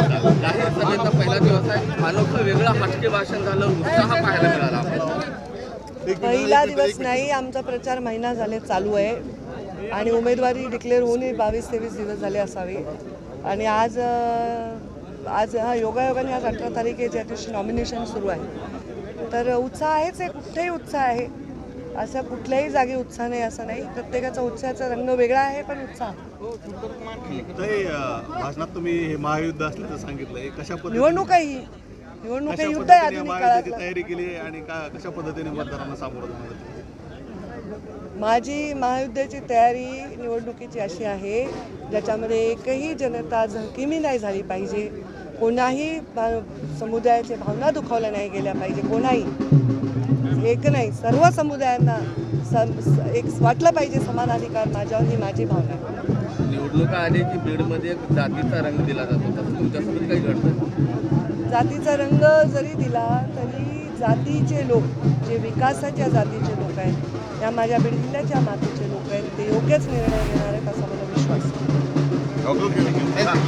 जाहीर सभेचा पहिला दिवस आहे. अनोखं वेगळं हटके भाषण झालं उत्साह पाहायला मिळाला. पहिला दिवस नाही आमचा प्रचार महिना झाले चालू आहे. आणि उमेदवारी डिक्लेअर होऊनही बावीस तेवीस दिवस झाले असावे. आणि आज आज हा योगायोगाने आज अठरा तारीख आहे ज्या दिवशी नॉमिनेशन सुरू आहे. तर उत्साह आहेच आहे कुठेही उत्साह आहे. असं कुठल्याही जागी उत्साह नाही असं नाही. प्रत्येकाचा उत्साहाचा रंग वेगळा आहे पण उत्साह. भाषणात तुम्ही हे महायुद्ध असल्याचं सांगितलंय कशा निवडणूक आहे ही. निवडणूक हे युद्ध आहे आधुनिक काळातलं. तयारी केली आणि कशा पद्धतीने मतदारांना सामोरं माझी महायुद्धाची तयारी निवडणुकीची अशी आहे ज्याच्यामध्ये एकही जनता झळकिमी नाही झाली पाहिजे. कोणाही समुदायाच्या भावना दुखावल्या नाही गेल्या पाहिजे कोणाही. एक नाही सर्व समुदायांना सम स- एक वाटलं पाहिजे समान अधिकार माझ्यावर ही माझी भावना आहे. निवडणुका आली की बीडमध्ये एक जातीचा रंग दिला जातो. तसं तुमच्यासोबत काही घडतं? जातीचा रंग जरी दिला तरी जातीचे लोक जे विकासाच्या जातीचे लोक आहेत या माझ्या बीड जिल्ह्याच्या मातीचे लोक आहेत ते योग्यच निर्णय घेणार आहेत असा मला विश्वास आहे.